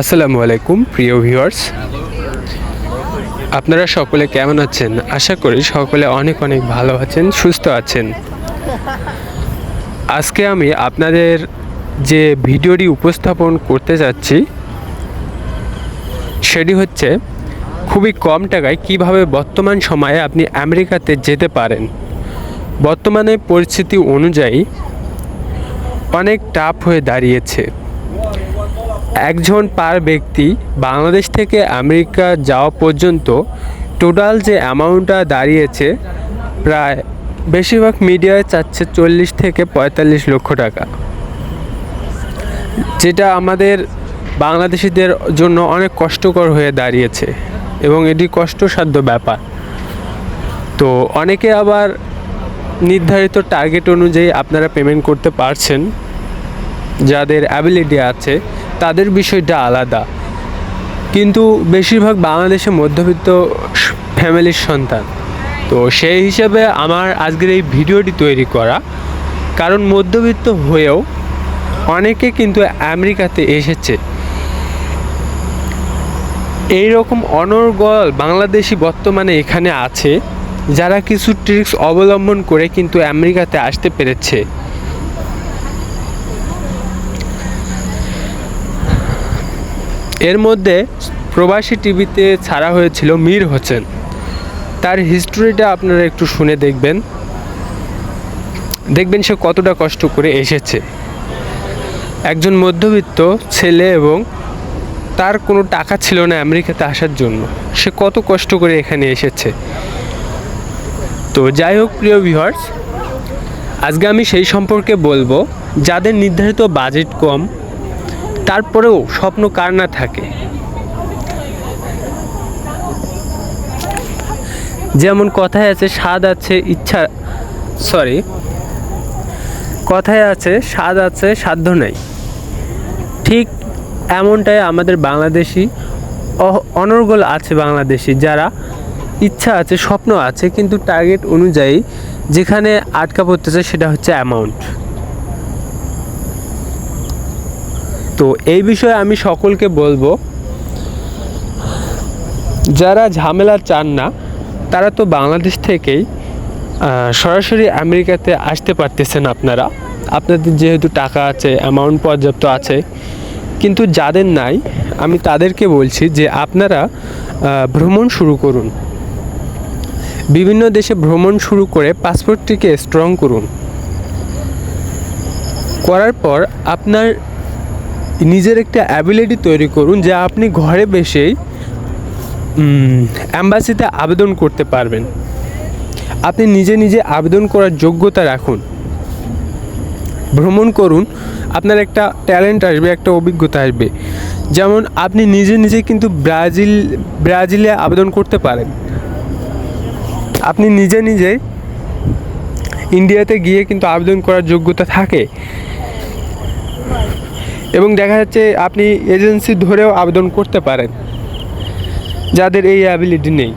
আসসালামু আলাইকুম, প্রিয় ভিউয়ার্স। আপনারা সকলে কেমন আছেন? আশা করি সকলে অনেক অনেক ভালো আছেন, সুস্থ আছেন। আজকে আমি আপনাদের যে ভিডিওটি উপস্থাপন করতে যাচ্ছি, সেটি হচ্ছে খুবই কম টাকায় কীভাবে বর্তমান সময়ে আপনি আমেরিকাতে যেতে পারেন। বর্তমানে পরিস্থিতি অনুযায়ী অনেক টাফ হয়ে দাঁড়িয়েছে। একজন পার ব্যক্তি বাংলাদেশ থেকে আমেরিকা যাওয়া পর্যন্ত টোটাল যে অ্যামাউন্টটা দাঁড়িয়েছে প্রায় বেশিরভাগ মিডিয়ায় চাচ্ছে চল্লিশ থেকে পঁয়তাল্লিশ লক্ষ টাকা। যেটা আমাদের বাংলাদেশিদের জন্য অনেক কষ্টকর হয়ে দাঁড়িয়েছে এবং এটি কষ্টসাধ্য ব্যাপার। তো অনেকে আবার নির্ধারিত টার্গেট অনুযায়ী আপনারা পেমেন্ট করতে পারছেন। যাদের অ্যাবিলিটি আছে তাদের বিষয়টা আলাদা। কিন্তু বেশিরভাগ বাংলাদেশে মধ্যবিত্ত ফ্যামিলির সন্তান। তো সেই হিসাবে আমার আজকের এই ভিডিওটি তৈরি করা। কারণ মধ্যবিত্ত হয়েও অনেকে কিন্তু আমেরিকাতে এসেছে। এই রকম অনর্গল বাংলাদেশি বর্তমানে এখানে আছে, যারা কিছু ট্রিক্স অবলম্বন করে কিন্তু আমেরিকাতে আসতে পেরেছে। এর মধ্যে প্রবাসী টিভিতে ছাড়া হয়েছিল মীর হোসেন। তার হিস্টোরিটা আপনারা একটু শুনে দেখবেন। দেখবেন সে কতটা কষ্ট করে এসেছে। একজন মধ্যবিত্ত ছেলে এবং তার কোনো টাকা ছিল না আমেরিকাতে আসার জন্য। সে কত কষ্ট করে এখানে এসেছে। তো যাই হোক, প্রিয় ভিউয়ার্স আজকে আমি সেই সম্পর্কে বলব, যাদের নির্ধারিত বাজেট কম তারপরেও স্বপ্ন কার না থাকে? যেমন কথায় আছে, স্বাদ আছে, ইচ্ছা সরি কথায় আছে, স্বাদ আছে, সাধ্য নেই। ঠিক এমনটাই আমাদের বাংলাদেশি অনর্গল আছে বাংলাদেশি, যারা ইচ্ছা আছে, স্বপ্ন আছে, কিন্তু টার্গেট অনুযায়ী যেখানে আটকা পড়তেছে সেটা হচ্ছে অ্যামাউন্ট তো এই বিষয়ে আমি সকলকে বলব, যারা ঝামেলা চান না, তারা তো বাংলাদেশ থেকেই সরাসরি আমেরিকাতে আসতে পারতেছেন আপনারা। আপনাদের যেহেতু টাকা আছে অ্যামাউন্ট পর্যাপ্ত আছে, কিন্তু যাদের নাই, আমি তাদেরকে বলছি যে আপনারা ভ্রমণ শুরু করুন। বিভিন্ন দেশে ভ্রমণ শুরু করে পাসপোর্টটিকে স্ট্রং করুন। করার পর আপনার নিজের একটা অ্যাবিলিটি তৈরি করুন যে আপনি ঘরে বসেই অ্যাম্বাসিতে আবেদন করতে পারবেন। আপনি নিজে নিজে আবেদন করার যোগ্যতা রাখুন। ভ্রমণ করুন, আপনার একটা ট্যালেন্ট আসবে, একটা অভিজ্ঞতা আসবে। যেমন আপনি নিজে নিজে কিন্তু ব্রাজিল, ব্রাজিলে আবেদন করতে পারেন। আপনি নিজে নিজেই ইন্ডিয়াতে গিয়ে কিন্তু আবেদন করার যোগ্যতা থাকে। দেখা যাচ্ছে আপনি এজেন্সি ধরেও আবেদন করতে পারেন, যাদের এই অ্যাবিলিটি নেই।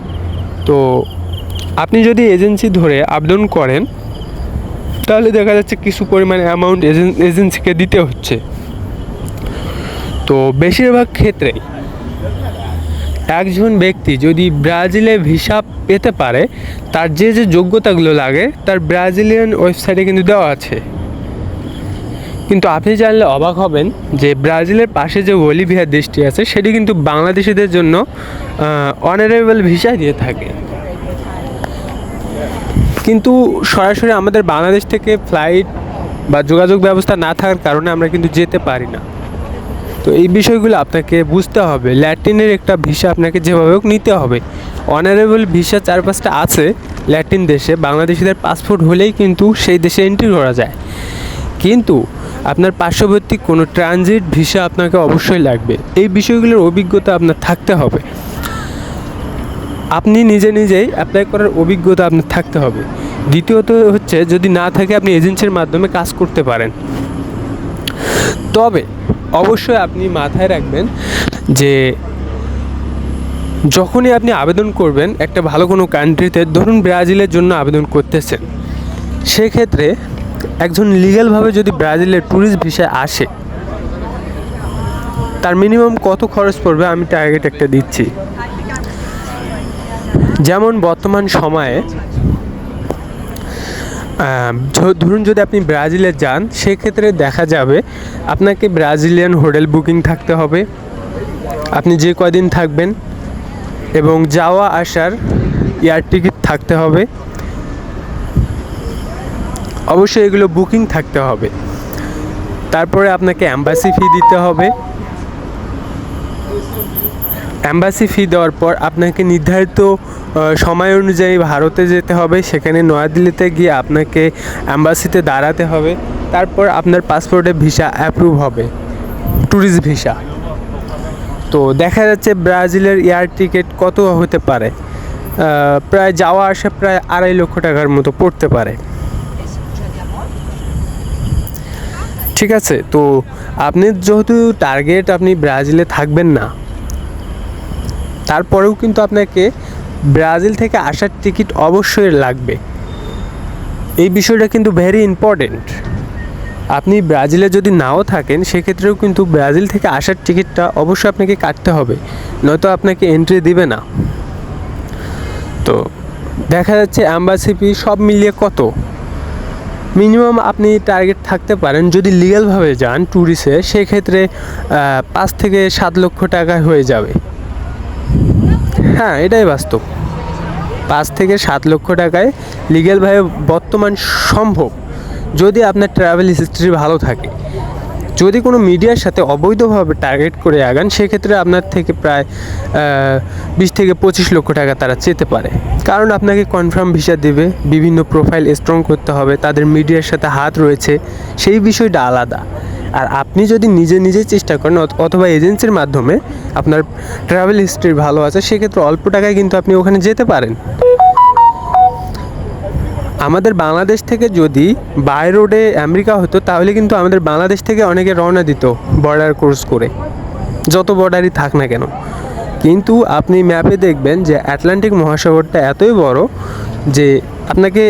তো আপনি যদি এজেন্সি ধরে আবেদন করেন, তাহলে দেখা যাচ্ছে কিছু পরিমাণে অ্যামাউন্ট এজেন্সিকে দিতে হচ্ছে। তো বেশিরভাগ ক্ষেত্রে একজন ব্যক্তি যদি ব্রাজিলে ভিসা পেতে পারে, তার যে যে যোগ্যতাগুলো লাগে, তার ব্রাজিলিয়ান ওয়েবসাইটে কিন্তু দেওয়া আছে। কিন্তু আপনি জানলে অবাক হবেন যে ব্রাজিলের পাশে যে বলিভিয়া দেশটি আছে, সেটি কিন্তু বাংলাদেশিদের জন্য অনারেবল ভিসা দিয়ে থাকে। কিন্তু সরাসরি আমাদের বাংলাদেশ থেকে ফ্লাইট বা যোগাযোগ ব্যবস্থা না থাকার কারণে আমরা কিন্তু যেতে পারি না। তো এই বিষয়গুলো আপনাকে বুঝতে হবে। ল্যাটিনের একটা ভিসা আপনাকে যেভাবে হোক নিতে হবে। অনারেবল ভিসা চার পাঁচটা আছে ল্যাটিন দেশে। বাংলাদেশিদের পাসপোর্ট হলেই কিন্তু সেই দেশে এন্ট্রি করা যায়। কিন্তু আপনার পার্শ্ববর্তী কোনো ট্রানজিট ভিসা আপনাকে অবশ্যই লাগবে। এই বিষয়গুলোর অভিজ্ঞতা আপনার থাকতে হবে। আপনি নিজে নিজেই অ্যাপ্লাই করার অভিজ্ঞতা আপনার থাকতে হবে। দ্বিতীয়ত হচ্ছে, যদি না থাকে আপনি এজেন্সির মাধ্যমে কাজ করতে পারেন। তবে অবশ্যই আপনি মাথায় রাখবেন যে যখনই আপনি আবেদন করবেন, একটা ভালো কোনো কান্ট্রিতে ধরুন ব্রাজিলের জন্য আবেদন করতেছেন। সেক্ষেত্রে একজন লিগ্যালভাবে যদি ব্রাজিলের ট্যুরিস্ট ভিসায় আসে, তার মিনিমাম কত খরচ পড়বে আমি টার্গেট একটা দিচ্ছি। যেমন বর্তমান সময়ে ধরুন যদি আপনি ব্রাজিলে যান, সেক্ষেত্রে দেখা যাবে আপনাকে ব্রাজিলিয়ান হোটেল বুকিং থাকতে হবে। আপনি যে কদিন থাকবেন এবং যাওয়া আসার এয়ার টিকিট থাকতে হবে। অবশ্যই এগুলো বুকিং থাকতে হবে। তারপরে আপনাকে অ্যাম্বাসি ফি দিতে হবে। অ্যাম্বাসি ফি দেওয়ার পর আপনাকে নির্ধারিত সময় অনুযায়ী ভারতে যেতে হবে। সেখানে নয়াদিল্লিতে গিয়ে আপনাকে অ্যাম্বাসিতে দাঁড়াতে হবে। তারপর আপনার পাসপোর্টে ভিসা অ্যাপ্রুভ হবে। ট্যুরিস্ট ভিসা তো দেখা যাচ্ছে ব্রাজিলের এয়ার টিকিট কত হতে পারে? প্রায় যাওয়া আসা প্রায় আড়াই লক্ষ টাকার মতো পড়তে পারে। ঠিক আছে, তো আপনি যেহেতু টার্গেট আপনি ব্রাজিলে থাকবেন না, তারপরেও কিন্তু আপনাকে ব্রাজিল থেকে আসার টিকিট অবশ্যই লাগবে। এই বিষয়টা কিন্তু ভেরি ইম্পর্টেন্ট আপনি ব্রাজিলে যদি নাও থাকেন, সেক্ষেত্রেও কিন্তু ব্রাজিল থেকে আসার টিকিটটা অবশ্যই আপনাকে কাটতে হবে, নয়তো আপনাকে এন্ট্রি দিবে না। তো দেখা যাচ্ছে অ্যাম্বাসি ফি সব মিলিয়ে কত? মিনিমাম আপনি টার্গেট থাকতে পারেন, যদি লিগ্যালভাবে যান ট্যুরিস্টে, সেক্ষেত্রে পাঁচ থেকে সাত লক্ষ টাকা হয়ে যাবে। হ্যাঁ এটাই বাস্তব। পাঁচ থেকে সাত লক্ষ টাকায় লিগ্যালভাবে বর্তমান সম্ভব, যদি আপনার ট্রাভেল হিস্ট্রি ভালো থাকে। যদি কোনো মিডিয়ার সাথে অবৈধভাবে টার্গেট করে আগান, সেক্ষেত্রে আপনার থেকে প্রায় বিশ থেকে পঁচিশ লক্ষ টাকা তারা চেতে পারে। কারণ আপনাকে কনফার্ম ভিসা দেবে, বিভিন্ন প্রোফাইল স্ট্রং করতে হবে, তাদের মিডিয়ার সাথে হাত রয়েছে, সেই বিষয়টা আলাদা। আর আপনি যদি নিজে নিজে চেষ্টা করেন, অথ- অথবা এজেন্সির মাধ্যমে আপনার ট্রাভেল হিস্ট্রি ভালো আছে, সেক্ষেত্রে অল্প টাকায় কিন্তু আপনি ওখানে যেতে পারেন। আমাদের বাংলাদেশ থেকে যদি বাই রোডে আমেরিকা হতো, তাহলে কিন্তু আমাদের বাংলাদেশ থেকে অনেকে রওনা দিত বর্ডার ক্রস করে। যত বর্ডারই থাক না কেন। কিন্তু আপনি ম্যাপে দেখবেন যে আটলান্টিক মহাসাগরটা এতই বড় যে আপনাকে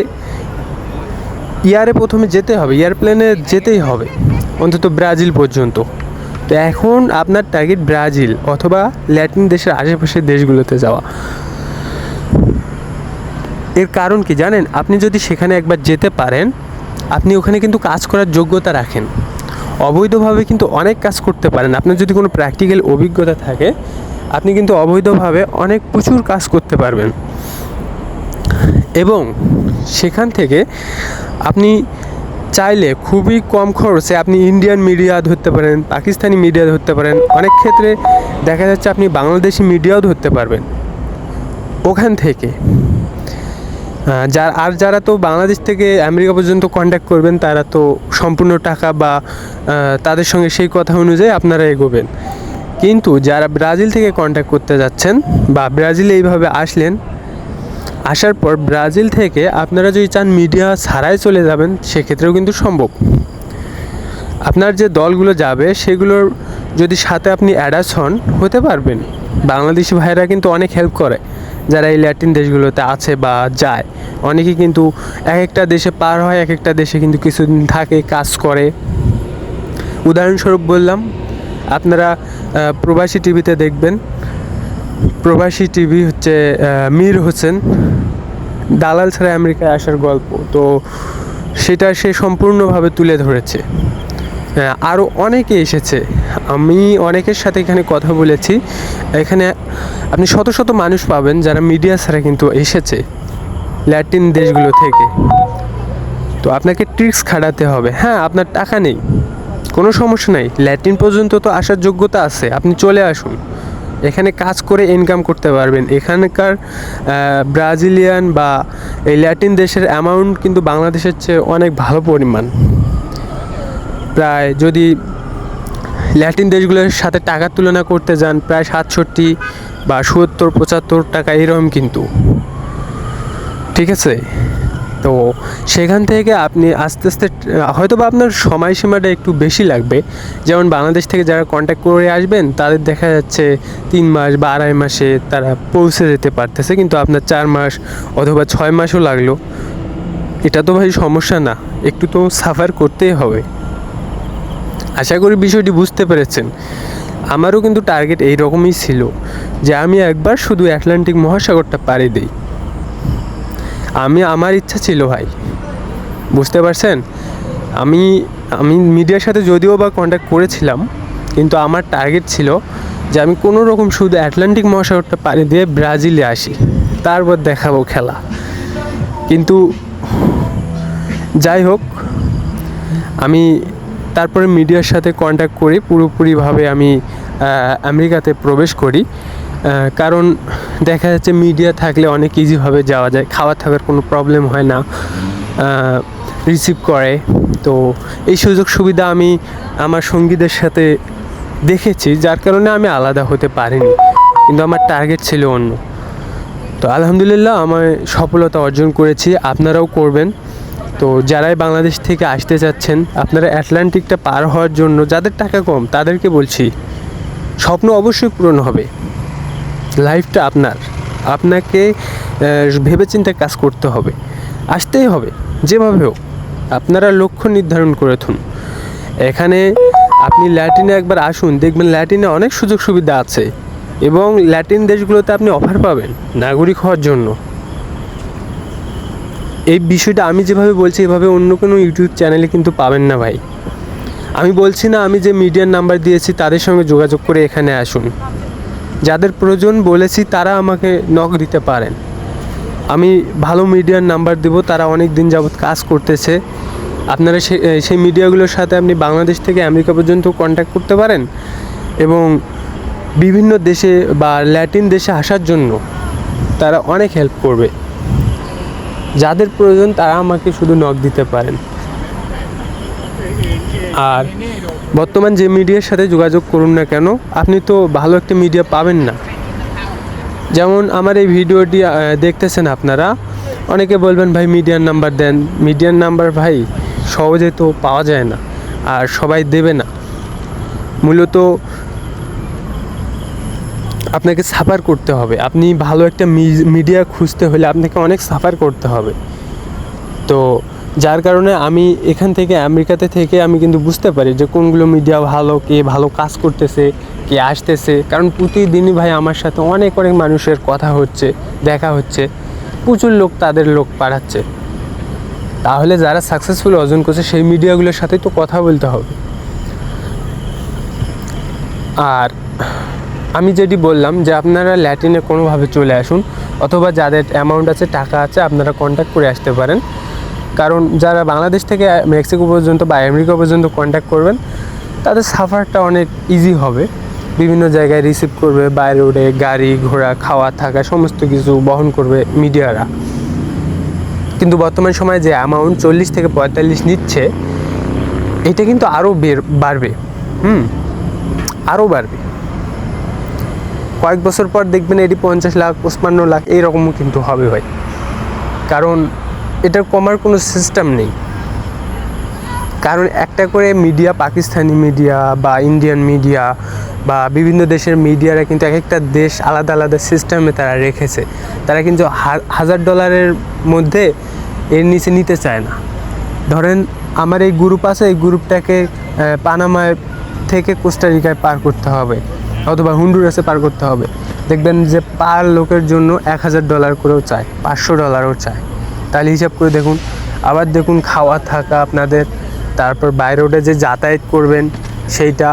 ইয়ারে প্রথমে যেতে হবে, এয়ারপ্লেনে যেতেই হবে, অন্তত ব্রাজিল পর্যন্ত। তো এখন আপনার টার্গেট ব্রাজিল অথবা ল্যাটিন দেশের আশেপাশের দেশগুলোতে যাওয়া। এর কারণ কি জানেন? আপনি যদি সেখানে একবার যেতে পারেন, আপনি ওখানে কিন্তু কাজ করার যোগ্যতা রাখেন। অবৈধভাবে কিন্তু অনেক কাজ করতে পারেন। আপনার যদি কোনো প্র্যাকটিক্যাল অভিজ্ঞতা থাকে, আপনি কিন্তু অবৈধভাবে অনেক প্রচুর কাজ করতে পারবেন। এবং সেখান থেকে আপনি চাইলে খুবই কম খরচে আপনি ইন্ডিয়ান মিডিয়া ধরতে পারেন, পাকিস্তানি মিডিয়া ধরতে পারেন। অনেক ক্ষেত্রে দেখা যাচ্ছে আপনি বাংলাদেশি মিডিয়াও ধরতে পারবেন। ওখান থেকে যার আর যারা তো বাংলাদেশ থেকে আমেরিকা পর্যন্ত কন্ট্যাক্ট করবেন, তারা তো সম্পূর্ণ টাকা বা তাদের সঙ্গে সেই কথা অনুযায়ী আপনারা এগোবেন। কিন্তু যারা ব্রাজিল থেকে কন্ট্যাক্ট করতে যাচ্ছেন বা ব্রাজিলে এইভাবে আসলেন, আসার পর ব্রাজিল থেকে আপনারা যদি চান মিডিয়া ছাড়াই চলে যাবেন, সেক্ষেত্রেও কিন্তু সম্ভব। আপনার যে দলগুলো যাবে, সেগুলোর যদি সাথে আপনি অ্যাডাস হন, হতে পারবেন। বাংলাদেশি ভাইরা কিন্তু অনেক হেল্প করে। যারা এই ল্যাটিন দেশগুলোতে আছে বা যায় অনেকে কিন্তু এক একটা দেশে পার হয় এক একটা দেশে কিন্তু কিছুদিন থাকে, কাজ করে। উদাহরণস্বরূপ বললাম, আপনারা প্রবাসী টিভিতে দেখবেন। প্রবাসী টিভি হচ্ছে মীর হোসেন। দালাল ছাড়া আমেরিকায় আসার গল্প। তো সেটা সে সম্পূর্ণভাবে তুলে ধরেছে। আরও অনেকে এসেছে। আমি অনেকের সাথে এখানে কথা বলেছি। এখানে আপনি শত শত মানুষ পাবেন যারা মিডিয়া ছাড়া কিন্তু এসেছে ল্যাটিন দেশগুলো থেকে। তো আপনাকে ট্রিক্স খাটাতে হবে। হ্যাঁ আপনার টাকা নেই। কোনো সমস্যা নাই। ল্যাটিন পর্যন্ত তো আসার যোগ্যতা আছে। আপনি চলে আসুন। এখানে কাজ করে ইনকাম করতে পারবেন। এখানকার ব্রাজিলিয়ান বা এই ল্যাটিন দেশের অ্যামাউন্ট কিন্তু বাংলাদেশের চেয়ে অনেক ভালো পরিমাণ। প্রায় যদি ল্যাটিন দেশগুলোর সাথে টাকার তুলনা করতে যান, প্রায় সাতষট্টি বা সত্তর, পঁচাত্তর টাকা এরকম কিন্তু। ঠিক আছে? তো সেখান থেকে আপনি আস্তে আস্তে হয়তো বা আপনার সময়সীমাটা একটু বেশি লাগবে। যেমন বাংলাদেশ থেকে যারা কন্ট্যাক্ট করে আসবেন, তাদের দেখা যাচ্ছে তিন মাস বা আড়াই মাসে তারা পৌঁছে যেতে পারতেছে, কিন্তু আপনার চার মাস অথবা ছয় মাসও লাগল। এটা তো ভাই সমস্যা না, একটু তো সাফার করতেই হবে। আশা করি বিষয়টি বুঝতে পেরেছেন। আমারও কিন্তু টার্গেট এই রকমই ছিল যে আমি একবার শুধু অ্যাটলান্টিক মহাসাগরটা পাড়ি দিই। আমি, আমার ইচ্ছা ছিল ভাই। বুঝতে পারছেন? আমি আমি মিডিয়ার সাথে যদিও বা কন্ট্যাক্ট করেছিলাম, কিন্তু আমার টার্গেট ছিল যে আমি কোনো রকম শুধু অ্যাটলান্টিক মহাসাগরটা পাড়ি দিয়ে ব্রাজিলে আসি। তারপর দেখাবো খেলা। কিন্তু যাই হোক, আমি তারপরে মিডিয়ার সাথে কন্ট্যাক্ট করি পুরোপুরিভাবে আমি আমেরিকাতে প্রবেশ করি। কারণ দেখা যাচ্ছে মিডিয়া থাকলে অনেক ইজিভাবে যাওয়া যায়, খাওয়া থাকার কোনো প্রবলেম হয় না রিসিভ করে। তো এই সুযোগ সুবিধা আমি আমার সঙ্গীদের সাথে দেখেছি, যার কারণে আমি আলাদা হতে পারিনি, কিন্তু আমার টার্গেট ছিল অন্য। তো আলহামদুলিল্লাহ আমার সফলতা অর্জন করেছি, আপনারাও করবেন। তো যারাই বাংলাদেশ থেকে আসতে চাচ্ছেন, আপনারা অ্যাটলান্টিকটা পার হওয়ার জন্য যাদের টাকা কম, তাদেরকে বলছি, স্বপ্ন অবশ্যই পূরণ হবে। লাইফটা আপনার। আপনাকে ভেবেচিন্তে কাজ করতে হবে। আসতেই হবে, যেভাবে হোক। আপনারা লক্ষ্য নির্ধারণ করে থুন এখানে আপনি ল্যাটিনে একবার আসুন, দেখবেন ল্যাটিনে অনেক সুযোগ সুবিধা আছে। এবং ল্যাটিন দেশগুলোতে আপনি অফার পাবেন, নাগরিক হওয়ার জন্য। এই বিষয়টা আমি যেভাবে বলছি, এভাবে অন্য কোনো ইউটিউব চ্যানেলে কিন্তু পাবেন না ভাই। আমি বলছি না, আমি যে মিডিয়ার নাম্বার দিয়েছি, তাদের সঙ্গে যোগাযোগ করে এখানে আসুন। যাদের প্রয়োজন বলেছি, তারা আমাকে নক দিতে পারেন। আমি ভালো মিডিয়ার নাম্বার দেব, তারা অনেক দিন যাবৎ কাজ করতেছে। আপনারা সেই মিডিয়াগুলোর সাথে আপনি বাংলাদেশ থেকে আমেরিকা পর্যন্ত কন্ট্যাক্ট করতে পারেন এবং বিভিন্ন দেশে বা ল্যাটিন দেশে আসার জন্য তারা অনেক হেল্প করবে। যাদের প্রয়োজন তারা আমাকে শুধু নক দিতে পারেন। আর বর্তমান যে মিডিয়ার সাথে যোগাযোগ করুন না কেন, আপনি তো ভালো একটা মিডিয়া পাবেন না। যেমন আমার এই ভিডিওটি দেখতেছেন আপনারা, অনেকে বলবেন, ভাই, মিডিয়ার নাম্বার দেন। মিডিয়ার নাম্বার, ভাই, সহজে তো পাওয়া যায় না, আর সবাই দেবে না। মূলত আপনাকে সাফার করতে হবে। আপনি ভালো একটা মিডিয়া খুঁজতে হলে আপনাকে অনেক সাফার করতে হবে। তো যার কারণে আমি এখান থেকে আমেরিকাতে থেকে আমি কিন্তু বুঝতে পারি যে কোনগুলো মিডিয়া ভালো, কে ভালো কাজ করতেছে, কে আসতেছে। কারণ প্রতিদিনই ভাই আমার সাথে অনেক অনেক মানুষের কথা হচ্ছে, দেখা হচ্ছে। প্রচুর লোক তাদের লোক পাঠাচ্ছে। তাহলে যারা সাকসেসফুল অর্জন করছে, সেই মিডিয়াগুলোর সাথে তো কথা বলতে হবে। আর আমি যেটি বললাম যে আপনারা ল্যাটিনে কোনোভাবে চলে আসুন, অথবা যাদের অ্যামাউন্ট আছে, টাকা আছে, আপনারা কন্ট্যাক্ট করে আসতে পারেন। কারণ যারা বাংলাদেশ থেকে মেক্সিকো পর্যন্ত বা আমেরিকা পর্যন্ত কন্ট্যাক্ট করবেন, তাদের সাফারটা অনেক ইজি হবে। বিভিন্ন জায়গায় রিসিভ করবে বাই রোডে গাড়ি ঘোড়া, খাওয়া, থাকা, সমস্ত কিছু বহন করবে মিডিয়ারা কিন্তু বর্তমান সময়ে যে অ্যামাউন্ট চল্লিশ থেকে পঁয়তাল্লিশ নিচ্ছে, এটা কিন্তু আরও বের, বাড়বে। হুম আরও বাড়বে। কয়েক বছর পর দেখবেন এটি পঞ্চাশ লাখ, পঁচপান্ন লাখ এইরকমও কিন্তু হবে ভাই। কারণ এটার কমার কোনো সিস্টেম নেই। কারণ একটা করে মিডিয়া পাকিস্তানি মিডিয়া বা ইন্ডিয়ান মিডিয়া বা বিভিন্ন দেশের মিডিয়ারা কিন্তু এক একটা দেশ আলাদা আলাদা সিস্টেমে তারা রেখেছে। তারা কিন্তু হাজার ডলারের মধ্যে এর নিচে নিতে চায় না। ধরেন আমার এই গ্রুপ আছে, এই গ্রুপটাকে পানামায় থেকে কোস্টারিকায় পার করতে হবে। অথবা হুন্ডুরাসে পার করতে হবে। দেখবেন যে পার লোকের জন্য এক হাজার ডলার করেও চায়, পাঁচশো ডলারও চায়। তাহলে হিসাব করে দেখুন, আবার দেখুন খাওয়া থাকা আপনাদের, তারপর বাইরে রোডে যে যাতায়াত করবেন সেইটা,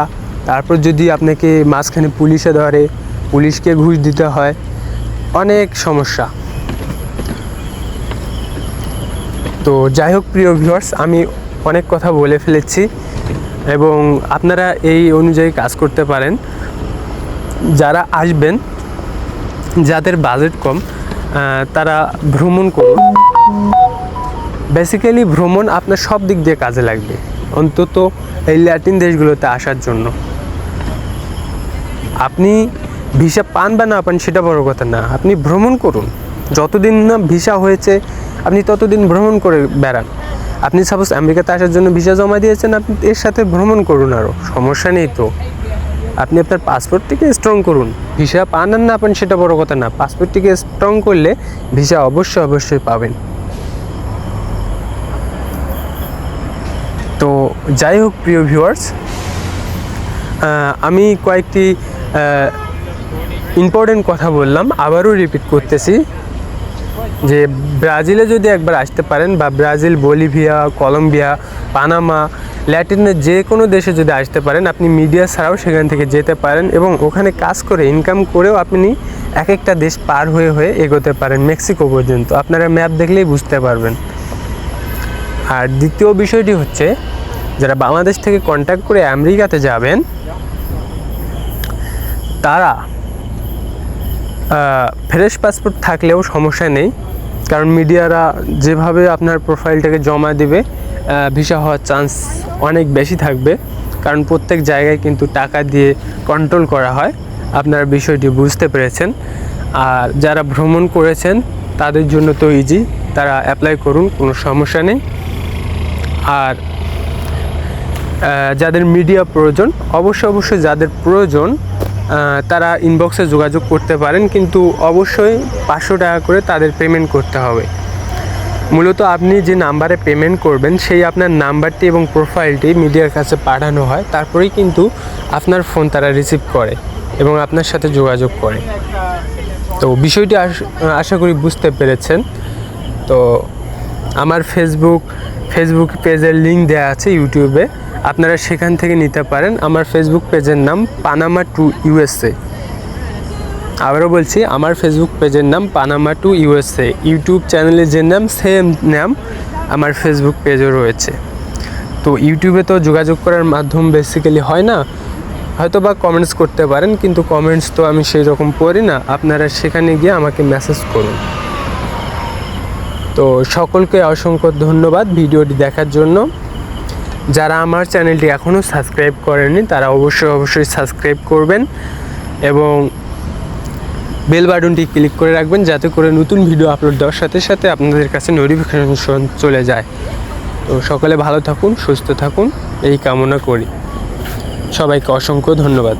তারপর যদি আপনাকে মাঝখানে পুলিশে ধরে, পুলিশকে ঘুষ দিতে হয়, অনেক সমস্যা। তো যাই হোক, প্রিয় ভিউয়ার্স আমি অনেক কথা বলে ফেলেছি এবং আপনারা এই অনুযায়ী কাজ করতে পারেন। যারা আসবেন, যাদের বাজেট কম তারা ভ্রমণ করুন। বেসিক্যালি ভ্রমণ আপনার সব দিক দিয়ে কাজে লাগবে, অন্তত এই ল্যাটিন দেশগুলোতে আসার জন্য। আপনি ভিসা পান বা না পান সেটা বড় কথা না, আপনি ভ্রমণ করুন। যতদিন না ভিসা হয়েছে, আপনি ততদিন ভ্রমণ করে বেড়ান। আপনি সাপোজ আমেরিকাতে আসার জন্য ভিসা জমা দিয়েছেন, আপনি এর সাথে ভ্রমণ করুন আরও সমস্যা নেই তো। আপনি আপনার পাসপোর্টটিকে স্ট্রং করুন। ভিসা পান আর না পান সেটা বড় কথা না। পাসপোর্টটিকে স্ট্রং করলে ভিসা অবশ্যই অবশ্যই পাবেন। তো যাই হোক, প্রিয় ভিউয়ার্স আমি কয়েকটি ইম্পর্টেন্ট কথা বললাম, আবারও রিপিট করতেছি। যে ব্রাজিলে যদি একবার আসতে পারেন বা ব্রাজিল, বলিভিয়া, কলম্বিয়া, পানামা ল্যাটিনের যে কোনো দেশে যদি আসতে পারেন, আপনি মিডিয়া ছাড়াও সেখান থেকে যেতে পারেন এবং ওখানে কাজ করে ইনকাম করেও আপনি এক একটা দেশ পার হয়ে হয়ে এগোতে পারেন মেক্সিকো পর্যন্ত। আপনারা ম্যাপ দেখলেই বুঝতে পারবেন। আর দ্বিতীয় বিষয়টি হচ্ছে, যারা বাংলাদেশ থেকে কন্ট্যাক্ট করে আমেরিকাতে যাবেন, তারা ফ্রেশ পাসপোর্ট থাকলেও সমস্যা নেই। কারণ মিডিয়ারা যেভাবে আপনার প্রোফাইলটাকে জমা দেবে ভিসা হওয়ার চান্স অনেক বেশি থাকবে। কারণ প্রত্যেক জায়গায় কিন্তু টাকা দিয়ে কন্ট্রোল করা হয়। আপনারা বিষয়টি বুঝতে পেরেছেন। আর যারা ভ্রমণ করেছেন, তাদের জন্য তো ইজি তারা অ্যাপ্লাই করুন, কোনো সমস্যা নেই। আর যাদের মিডিয়া প্রয়োজন অবশ্যই অবশ্যই যাদের প্রয়োজন তারা ইনবক্সে যোগাযোগ করতে পারেন। কিন্তু অবশ্যই পাঁচশো টাকা করে তাদের পেমেন্ট করতে হবে। মূলত আপনি যে নাম্বারে পেমেন্ট করবেন, সেই আপনার নাম্বারটি এবং প্রোফাইলটি মিডিয়ার কাছে পাঠানো হয়। তারপরেই কিন্তু আপনার ফোন তারা রিসিভ করে এবং আপনার সাথে যোগাযোগ করে। তো বিষয়টি আশ- করি বুঝতে পেরেছেন। তো আমার ফেসবুক ফেসবুক পেজের লিঙ্ক দেওয়া আছে ইউটিউবে আপনারা সেখান থেকে নিতে পারেন। আমার ফেসবুক পেজের নাম পানামা টু ইউএসএ আবারও বলছি, আমার ফেসবুক পেজের নাম পানামা টু ইউএসএ ইউটিউব চ্যানেলের যে নাম সেম নাম আমার ফেসবুক পেজও রয়েছে। তো ইউটিউবে তো যোগাযোগ করার মাধ্যম বেসিক্যালি হয় না। হয়তো বা কমেন্টস করতে পারেন, কিন্তু কমেন্টস তো আমি সেই রকম পড়ি না। আপনারা সেখানে গিয়ে আমাকে মেসেজ করুন। তো সকলকে অসংখ্য ধন্যবাদ ভিডিওটি দেখার জন্য। যারা আমার চ্যানেলটি এখনও সাবস্ক্রাইব করেননি, তারা অবশ্যই অবশ্যই সাবস্ক্রাইব করবেন। এবং বেল বাটনটি ক্লিক করে রাখবেন যাতে করে নতুন ভিডিও আপলোড দেওয়ার সাথে সাথে আপনাদের কাছে নোটিফিকেশন চলে যায়। তো সকলে ভালো থাকুন, সুস্থ থাকুন, এই কামনা করি। সবাইকে অসংখ্য ধন্যবাদ।